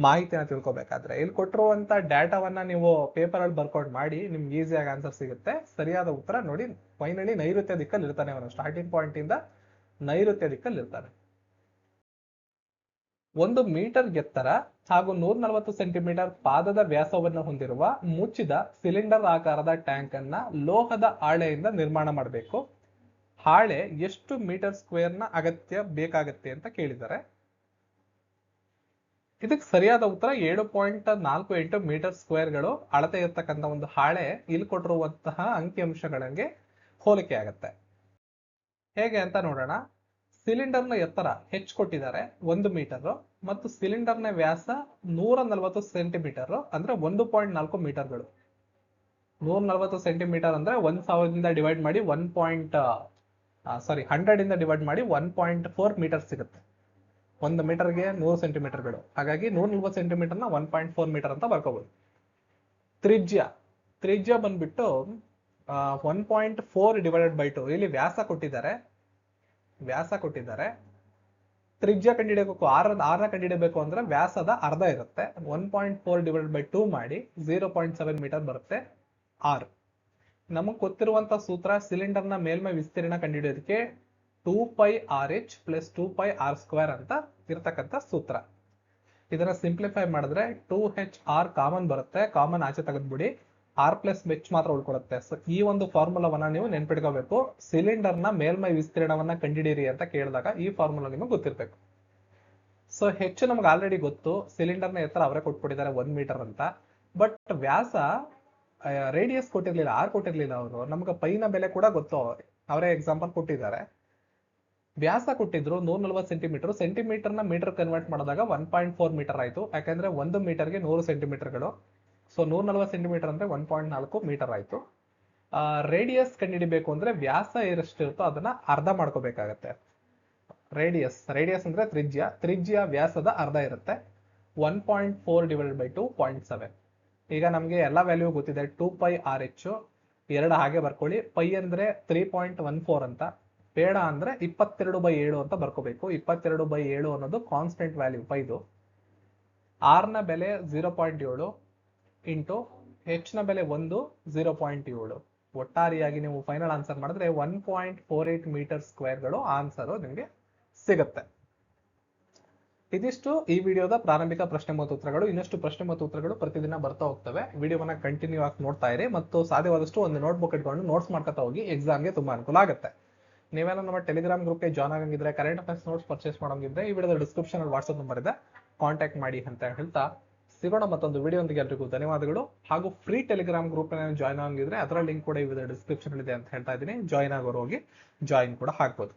ಮಾಹಿತಿನ ತಿಳ್ಕೊಬೇಕಾದ್ರೆ. ಇಲ್ಲಿ ಕೊಟ್ಟಿರುವಂತ ಡೇಟಾವನ್ನ ನೀವು ಪೇಪರ್ ಅಲ್ಲಿ ಬರ್ಕೊಂಡು ಮಾಡಿ ನಿಮ್ಗೆ ಈಸಿಯಾಗಿ ಆನ್ಸರ್ ಸಿಗುತ್ತೆ. ಸರಿಯಾದ ಉತ್ತರ ನೋಡಿ ಫೈನಲಿ ನೈಋತ್ಯ ದಿಕ್ಕಲ್ಲಿ ಇರ್ತಾನೆ ಅವನು. ಸ್ಟಾರ್ಟಿಂಗ್ ಪಾಯಿಂಟ್ ಇಂದ ನೈಋತ್ಯ ದಿಕ್ಕಲ್ಲಿ ಇರ್ತಾನೆ. ಒಂದು ಮೀಟರ್ ಎತ್ತರ ಹಾಗೂ ನೂರ ನಲವತ್ತು ಸೆಂಟಿಮೀಟರ್ ಪಾದದ ವ್ಯಾಸವನ್ನು ಹೊಂದಿರುವ ಮುಚ್ಚಿದ ಸಿಲಿಂಡರ್ ಆಕಾರದ ಟ್ಯಾಂಕ್ ಅನ್ನ ಲೋಹದ ಹಾಳೆಯಿಂದ ನಿರ್ಮಾಣ ಮಾಡಬೇಕು. ಹಾಳೆ ಎಷ್ಟು ಮೀಟರ್ ಸ್ಕ್ವೇರ್ನ ಅಗತ್ಯ ಬೇಕಾಗತ್ತೆ ಅಂತ ಕೇಳಿದ್ದಾರೆ. ಇದಕ್ಕೆ ಸರಿಯಾದ ಉತ್ತರ ಏಳು ಪಾಯಿಂಟ್ ನಾಲ್ಕು ಎಂಟು ಮೀಟರ್ ಸ್ಕ್ವೇರ್ಗಳು ಅಳತೆ ಇರ್ತಕ್ಕಂಥ ಒಂದು ಹಾಳೆ ಇಲ್ಲಿ ಕೊಟ್ಟಿರುವಂತಹ ಅಂಕಿಅಂಶಗಳಿಗೆ ಹೋಲಿಕೆ ಆಗತ್ತೆ. ಹೇಗೆ ಅಂತ ನೋಡೋಣ. ಸಿಲಿಂಡರ್ನ ಎತ್ತರ ಹೆಚ್ಚು ಕೊಟ್ಟಿದ್ದಾರೆ ಒಂದು ಮೀಟರ್ ಮತ್ತು ಸಿಲಿಂಡರ್ನ ವ್ಯಾಸ ನೂರ ನಲವತ್ತು ಸೆಂಟಿಮೀಟರ್, ಅಂದ್ರೆ ಒಂದು ಪಾಯಿಂಟ್ ನಾಲ್ಕು ಮೀಟರ್ಗಳು. ನೂರ ನಲವತ್ತು ಸೆಂಟಿಮೀಟರ್ ಅಂದ್ರೆ ಒಂದ್ ಸಾವಿರದಿಂದ ಡಿವೈಡ್ ಮಾಡಿ ಒನ್ ಪಾಯಿಂಟ್ ಸಾರಿ ಹಂಡ್ರೆಡ್ ಇಂದ ಡಿವೈಡ್ ಮಾಡಿ ಒನ್ ಪಾಯಿಂಟ್ ಫೋರ್ ಮೀಟರ್ ಸಿಗುತ್ತೆ. ಒಂದು ಮೀಟರ್ಗೆ ನೂರು ಸೆಂಟಿಮೀಟರ್ಗಳು. ಹಾಗಾಗಿ ನೂರ ನಲ್ವತ್ತು ಸೆಂಟಿಮೀಟರ್ನ ಒನ್ ಪಾಯಿಂಟ್ ಫೋರ್ ಮೀಟರ್ ಅಂತ ಬರ್ಕೋಬಹುದು ತ್ರಿಜ್ಯ. ತ್ರಿಜ್ಯ ಬಂದ್ಬಿಟ್ಟು one point four divided by two. ಇಲ್ಲಿ ವ್ಯಾಸ ಕೊಟ್ಟಿದ್ದಾರೆ. ವ್ಯಾಸ ಕೊಟ್ಟಿದ್ದಾರೆ. ತ್ರಿಜ್ಯ ಕಂಡುಹಿಡಿಯಬೇಕು, ಆರ ಆರ ಕಂಡುಹಿಡಿಯಬೇಕು ಅಂದ್ರೆ ವ್ಯಾಸದ ಅರ್ಧ ಇರುತ್ತೆ. One point four divide by two ಮಾಡಿ ಜೀರೋ ಪಾಯಿಂಟ್ ಸೆವೆನ್ ಮೀಟರ್ ಬರುತ್ತೆ ಆರ್. ನಮಗೆ ಗೊತ್ತಿರುವಂತ ಸೂತ್ರ ಸಿಲಿಂಡರ್ನ ಮೇಲ್ಮೈ ವಿಸ್ತೀರ್ಣ ಕಂಡುಹಿಡಿಯೋದಕ್ಕೆ two pi R H plus two pi R square ಅಂತ ಇರತಕ್ಕಂಥ ಸೂತ್ರ. ಇದನ್ನ ಸಿಂಪ್ಲಿಫೈ ಮಾಡಿದ್ರೆ ಟೂ ಹೆಚ್ ಆರ್ ಕಾಮನ್ ಬರುತ್ತೆ. ಕಾಮನ್ ಆಚೆ ತೆಗೆದ್ಬಿಡಿ. ಆರ್ ಪ್ಲಸ್ ಮೆಚ್ ಮಾತ್ರ ಉಳ್ಕೊಡುತ್ತೆ ಸೊ ಈ ಒಂದು ಫಾರ್ಮುಲಾವನ್ನ ನೀವು ನೆನ್ಪಿಟ್ಕೋಬೇಕು. ಸಿಲಿಂಡರ್ನ ಮೇಲ್ಮೈ ವಿಸ್ತೀರ್ಣವನ್ನ ಕಂಡಿಡೀರಿ ಅಂತ ಕೇಳಿದಾಗ ಈ ಫಾರ್ಮುಲಾ ನಿಮಗೆ ಗೊತ್ತಿರ್ಬೇಕು. ಸೊ ಹೆಚ್ಚು ನಮ್ಗೆ ಆಲ್ರೆಡಿ ಗೊತ್ತು. ಸಿಲಿಂಡರ್ನ ಎತ್ತರ ಅವರೇ ಕೊಟ್ಬಿಟ್ಟಿದ್ದಾರೆ ಒಂದ್ ಮೀಟರ್ ಅಂತ. ಬಟ್ ವ್ಯಾಸ ರೇಡಿಯಸ್ ಕೊಟ್ಟಿರ್ಲಿಲ್ಲ ಆರ್ ಕೊಟ್ಟಿರ್ಲಿಲ್ಲ ಅವರು. ನಮ್ಗೆ ಪೈನ ಬೆಲೆ ಕೂಡ ಗೊತ್ತು. ಅವರೇ ಎಕ್ಸಾಂಪಲ್ ಕೊಟ್ಟಿದ್ದಾರೆ. ವ್ಯಾಸ ಕೊಟ್ಟಿದ್ರು ನೂರ ನಲ್ವತ್ತು ಸೆಂಟಿಮೀಟರ್ ಸೆಂಟಿಮೀಟರ್ನ ಮೀಟರ್ ಕನ್ವರ್ಟ್ ಮಾಡಿದಾಗ ಒನ್ ಪಾಯಿಂಟ್ ಫೋರ್ ಮೀಟರ್ ಆಯ್ತು. ಯಾಕಂದ್ರೆ ಒಂದು ಮೀಟರ್ಗೆ ನೂರು ಸೆಂಟಿಮೀಟರ್ಗಳು ಸೊ ನೂರ ನಲ್ವತ್ತು ಸೆಂಟಿಮೀಟರ್ ಅಂದ್ರೆ ಒನ್ ಪಾಯಿಂಟ್ ನಾಲ್ಕು ಮೀಟರ್ ಆಯ್ತು. ರೇಡಿಯಸ್ ಕಂಡಿಡಿಬೇಕು ಅಂದ್ರೆ ವ್ಯಾಸ ಎಷ್ಟಿರುತ್ತೋ ಅದನ್ನ ಅರ್ಧ ಮಾಡ್ಕೋಬೇಕಾಗತ್ತೆ. ರೇಡಿಯಸ್ ರೇಡಿಯಸ್ ಅಂದ್ರೆ ತ್ರಿಜ್ಯ ತ್ರಿಜ್ಯ ವ್ಯಾಸದ ಅರ್ಧ ಇರುತ್ತೆ. One point four divide by two point seven ಈಗ ನಮಗೆ ಎಲ್ಲ ವ್ಯಾಲ್ಯೂ ಗೊತ್ತಿದೆ ಟೂ ಪೈ ಆರ್ ಎಚ್ ಎರಡು ಹಾಗೆ ಬರ್ಕೊಳ್ಳಿ. ಪೈ ಅಂದ್ರೆ ತ್ರೀ ಪಾಯಿಂಟ್ ಒನ್ ಫೋರ್ ಅಂತ. ಬೇಡ ಅಂದ್ರೆ ಇಪ್ಪತ್ತೆರಡು ಬೈ ಏಳು ಅಂತ ಬರ್ಕೋಬೇಕು. ಇಪ್ಪತ್ತೆರಡು ಬೈ ಏಳು ಅನ್ನೋದು ಕಾನ್ಸ್ಟೆಂಟ್ ವ್ಯಾಲ್ಯೂ ಪೈದು ಆರ್ನ ಬೆಲೆ ಜೀರೋ ಪಾಯಿಂಟ್ ಏಳು. ಇಂಟು ಹೆಚ್ಚಿನ ಬೆಲೆ ಒಂದು ಜೀರೋ ಪಾಯಿಂಟ್ ಏಳು. ಒಟ್ಟಾರೆಯಾಗಿ ನೀವು ಫೈನಲ್ ಆನ್ಸರ್ ಮಾಡಿದ್ರೆ one point four eight meter ಸ್ಕ್ವೇರ್ಗಳು answer ನಿಮಗೆ ಸಿಗುತ್ತೆ. ಇದಿಷ್ಟು ಈ ವಿಡಿಯೋದ ಪ್ರಾರಂಭಿಕ ಪ್ರಶ್ನೆ ಮತ್ತು ಉತ್ತರಗಳು. ಇನ್ನಷ್ಟು ಪ್ರಶ್ನೆ ಮತ್ತು ಉತ್ತರಗಳು ಪ್ರತಿದಿನ ಬರ್ತಾ ಹೋಗ್ತವೆ. ವಿಡಿಯೋವನ್ನ ಕಂಟಿನ್ಯೂ ಆಗಿ ನೋಡ್ತಾ ಇರಿ ಮತ್ತು ಸಾಧ್ಯವಾದಷ್ಟು ಒಂದು ನೋಟ್ಬುಕ್ ಇಟ್ಕೊಂಡು ನೋಟ್ಸ್ ಮಾಡ್ಕೊತಾ ಹೋಗಿ ಎಕ್ಸಾಮ್ಗೆ ತುಂಬಾ ಅನುಕೂಲ ಆಗುತ್ತೆ. ನೀವೇನೋ ನಮ್ಮ ಟೆಲಿಗ್ರಾಮ್ ಗ್ರೂಪ್ಗೆ ಜಾಯ್ನ್ ಆಗಂಗಿದ್ರೆ ಕರೆಂಟ್ ಅಫೇರ್ಸ್ ನೋಟ್ಸ್ ಪರ್ಚೇಸ್ ಮಾಡೋಂಗಿದ್ರೆ ಈ ವಿಡಿಯೋದ ಡಿಸ್ಕ್ರಿಪ್ಷನ್ ಅಲ್ಲಿ ವಾಟ್ಸ್ಆಪ್ ನಂಬರ್ ಇದೆ. ಕಾಂಟ್ಯಾಕ್ಟ್ ಮಾಡಿ ಅಂತ ಹೇಳ್ತಾ ಸಿಗೋಣ ಮತ್ತೊಂದು ವಿಡಿಯೋಂದಿಗೆ ಎಲ್ರಿಗೂ ಧನ್ಯವಾದಗಳು. ಹಾಗೂ ಫ್ರೀ ಟೆಲಿಗ್ರಾಮ್ ಗ್ರೂಪ್ ಜಾಯ್ನ್ ಆಗಿದ್ರೆ ಅದರ ಲಿಂಕ್ ಕೂಡ ಈ ಡಿಸ್ಕ್ರಿಪ್ಷನ್ ಇದೆ ಅಂತ ಹೇಳ್ತಾ ಇದ್ದೀನಿ. ಜಾಯ್ನ್ ಆಗೋರು ಹೋಗಿ ಜಾಯಿನ್ ಕೂಡ ಹಾಕ್ಬೋದು.